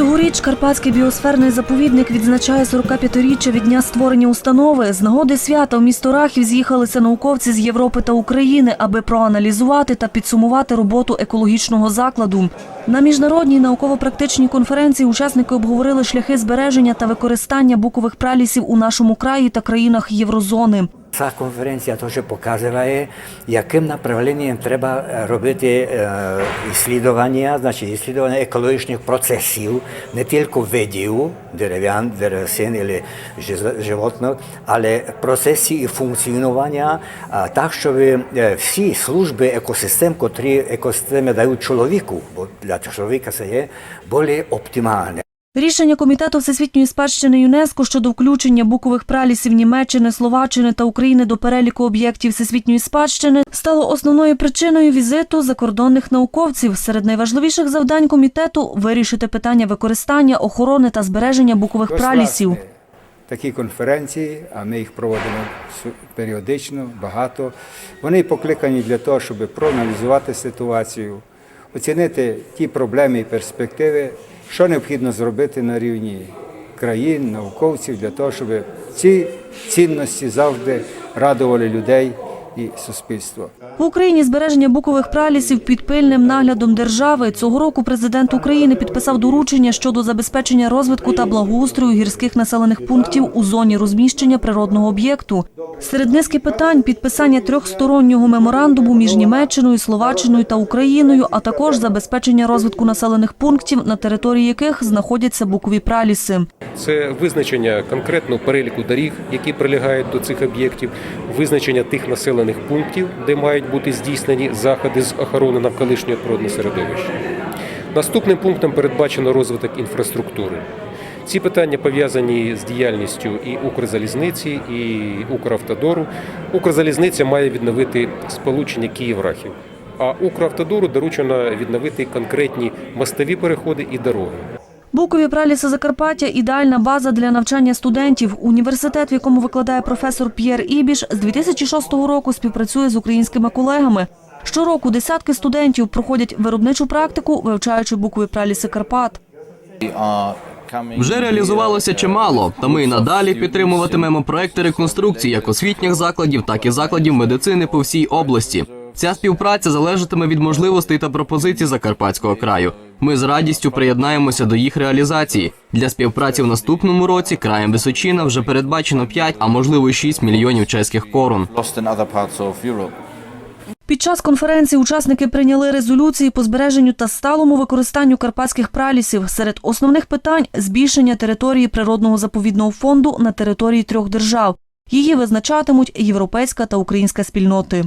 Цьогоріч Карпатський біосферний заповідник відзначає 45-річчя від дня створення установи. З нагоди свята в місто Рахів з'їхалися науковці з Європи та України, аби проаналізувати та підсумувати роботу екологічного закладу. На міжнародній науково-практичній конференції учасники обговорили шляхи збереження та використання букових пралісів у нашому краї та країнах Єврозони. Ця конференція теж показує, яким направленням треба робити іслідування, значить іслідування екологічних процесів, не тільки видів, дерев'ян, деревсин або животних, але процесів і функціонування так, щоб всі служби екосистем, котрі екосистеми дають чоловіку, бо для чоловіка це є, були оптимальні. Рішення Комітету Всесвітньої спадщини ЮНЕСКО щодо включення букових пралісів Німеччини, Словаччини та України до переліку об'єктів всесвітньої спадщини стало основною причиною візиту закордонних науковців. Серед найважливіших завдань комітету вирішити питання використання, охорони та збереження букових пралісів. Такі конференції, а ми їх проводимо періодично, багато. Вони покликані для того, щоб проаналізувати ситуацію, оцінити ті проблеми і перспективи, що необхідно зробити на рівні країн, науковців, для того, щоб ці цінності завжди радували людей і суспільство. В Україні збереження букових пралісів під пильним наглядом держави. Цього року президент України підписав доручення щодо забезпечення розвитку та благоустрою гірських населених пунктів у зоні розміщення природного об'єкту. Серед низки питань підписання трьохстороннього меморандуму між Німеччиною, Словаччиною та Україною, а також забезпечення розвитку населених пунктів, на території яких знаходяться букові праліси. Це визначення конкретного переліку доріг, які прилягають до цих об'єктів, визначення тих населених пунктів, де мають бути здійснені заходи з охорони навколишнього природного середовища. Наступним пунктом передбачено розвиток інфраструктури. Ці питання пов'язані з діяльністю і Укрзалізниці, і Укравтодору. Укрзалізниця має відновити сполучення Київ-Рахів, а Укравтодору доручено відновити конкретні мостові переходи і дороги. Букові праліси Закарпаття – ідеальна база для навчання студентів. Університет, в якому викладає професор П'єр Ібіш, з 2006 року співпрацює з українськими колегами. Щороку десятки студентів проходять виробничу практику, вивчаючи букові праліси Карпат. Вже реалізувалося чимало, та ми і надалі підтримуватимемо проекти реконструкції як освітніх закладів, так і закладів медицини по всій області. Ця співпраця залежатиме від можливостей та пропозицій Закарпатського краю. Ми з радістю приєднаємося до їх реалізації. Для співпраці в наступному році краєм Височина вже передбачено 5, а можливо й 6 мільйонів чеських корон. Під час конференції учасники прийняли резолюції по збереженню та сталому використанню карпатських пралісів. Серед основних питань – збільшення території природного заповідного фонду на території трьох держав. Її визначатимуть європейська та українська спільноти.